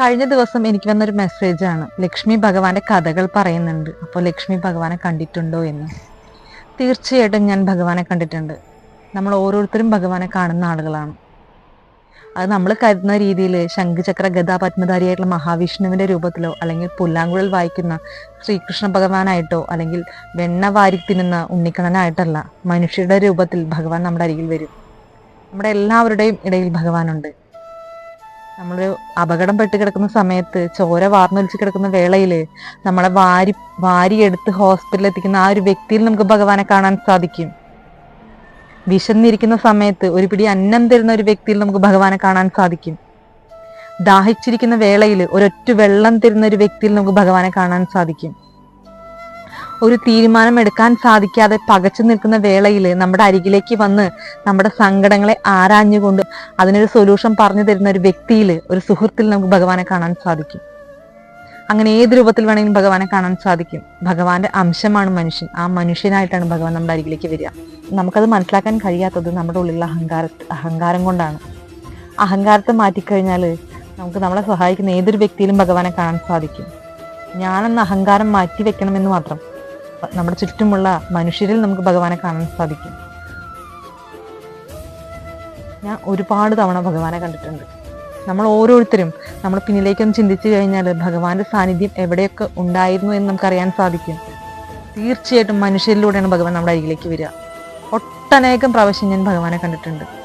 കഴിഞ്ഞ ദിവസം എനിക്ക് വന്നൊരു ആണ്. ലക്ഷ്മി ഭഗവാന്റെ കഥകൾ പറയുന്നുണ്ട്. അപ്പോൾ ലക്ഷ്മി ഭഗവാനെ കണ്ടിട്ടുണ്ടോ എന്ന്. തീർച്ചയായിട്ടും ഞാൻ ഭഗവാനെ കണ്ടിട്ടുണ്ട്. നമ്മൾ ഓരോരുത്തരും ഭഗവാനെ കാണുന്ന ആളുകളാണ്. അത് നമ്മൾ കരുതുന്ന രീതിയിൽ ശംഖുചക്ര ഗതാപത്മധാരിയായിട്ടുള്ള മഹാവിഷ്ണുവിന്റെ രൂപത്തിലോ അല്ലെങ്കിൽ പുല്ലാങ്കുഴൽ വായിക്കുന്ന ശ്രീകൃഷ്ണ ഭഗവാനായിട്ടോ അല്ലെങ്കിൽ വെണ്ണ വാരി തിന്നുന്ന ഉണ്ണിക്കണ്ണനായിട്ടല്ല മനുഷ്യരുടെ രൂപത്തിൽ ഭഗവാൻ നമ്മുടെ അരികിൽ വരും. നമ്മുടെ എല്ലാവരുടെയും ഇടയിൽ ഭഗവാനുണ്ട്. നമ്മളൊരു അപകടം പെട്ട് കിടക്കുന്ന സമയത്ത് ചോര വാർന്നൊലിച്ച് കിടക്കുന്ന വേളയിൽ നമ്മളെ വാരി വാരിയെടുത്ത് ഹോസ്പിറ്റലിൽ എത്തിക്കുന്ന ആ ഒരു വ്യക്തിയിൽ നമുക്ക് ഭഗവാനെ കാണാൻ സാധിക്കും. വിശന്നിരിക്കുന്ന സമയത്ത് ഒരു പിടി അന്നം തരുന്ന ഒരു വ്യക്തിയിൽ നമുക്ക് ഭഗവാനെ കാണാൻ സാധിക്കും. ദാഹിച്ചിരിക്കുന്ന വേളയിൽ ഒരൊറ്റ വെള്ളം തരുന്ന ഒരു വ്യക്തിയിൽ നമുക്ക് ഭഗവാനെ കാണാൻ സാധിക്കും. ഒരു തീരുമാനം എടുക്കാൻ സാധിക്കാതെ പകച്ചു നിൽക്കുന്ന വേളയിൽ നമ്മുടെ അരികിലേക്ക് വന്ന് നമ്മുടെ സങ്കടങ്ങളെ ആരാഞ്ഞുകൊണ്ട് അതിനൊരു സൊല്യൂഷൻ പറഞ്ഞു തരുന്ന ഒരു വ്യക്തിയിൽ ഒരു സുഹൃത്തിൽ നമുക്ക് ഭഗവാനെ കാണാൻ സാധിക്കും. അങ്ങനെ ഏത് രൂപത്തിൽ വേണമെങ്കിലും ഭഗവാനെ കാണാൻ സാധിക്കും. ഭഗവാന്റെ അംശമാണ് മനുഷ്യൻ. ആ മനുഷ്യനായിട്ടാണ് ഭഗവാൻ നമ്മുടെ അരികിലേക്ക് വരിക. നമുക്കത് മനസ്സിലാക്കാൻ കഴിയാത്തത് നമ്മുടെ ഉള്ളിലുള്ള അഹങ്കാര അഹങ്കാരം കൊണ്ടാണ്. അഹങ്കാരത്തെ മാറ്റിക്കഴിഞ്ഞാൽ നമുക്ക് നമ്മളെ സഹായിക്കുന്ന ഏതൊരു വ്യക്തിയിലും ഭഗവാനെ കാണാൻ സാധിക്കും. ഞാനെന്ന അഹങ്കാരം മാറ്റി വെക്കണമെന്ന് മാത്രം. നമ്മുടെ ചുറ്റുമുള്ള മനുഷ്യരിൽ നമുക്ക് ഭഗവാനെ കാണാൻ സാധിക്കും. ഞാൻ ഒരുപാട് തവണ ഭഗവാനെ കണ്ടിട്ടുണ്ട്. നമ്മൾ ഓരോരുത്തരും നമ്മൾ പിന്നിലേക്കൊന്ന് ചിന്തിച്ചു കഴിഞ്ഞാൽ ഭഗവാന്റെ സാന്നിധ്യം എവിടെയൊക്കെ ഉണ്ടായിരുന്നു എന്ന് നമുക്കറിയാൻ സാധിക്കും. തീർച്ചയായിട്ടും മനുഷ്യരിലൂടെയാണ് ഭഗവാൻ നമ്മുടെ അരികിലേക്ക് വരിക. ഒട്ടനേകം പ്രാവശ്യം ഞാൻ ഭഗവാനെ കണ്ടിട്ടുണ്ട്.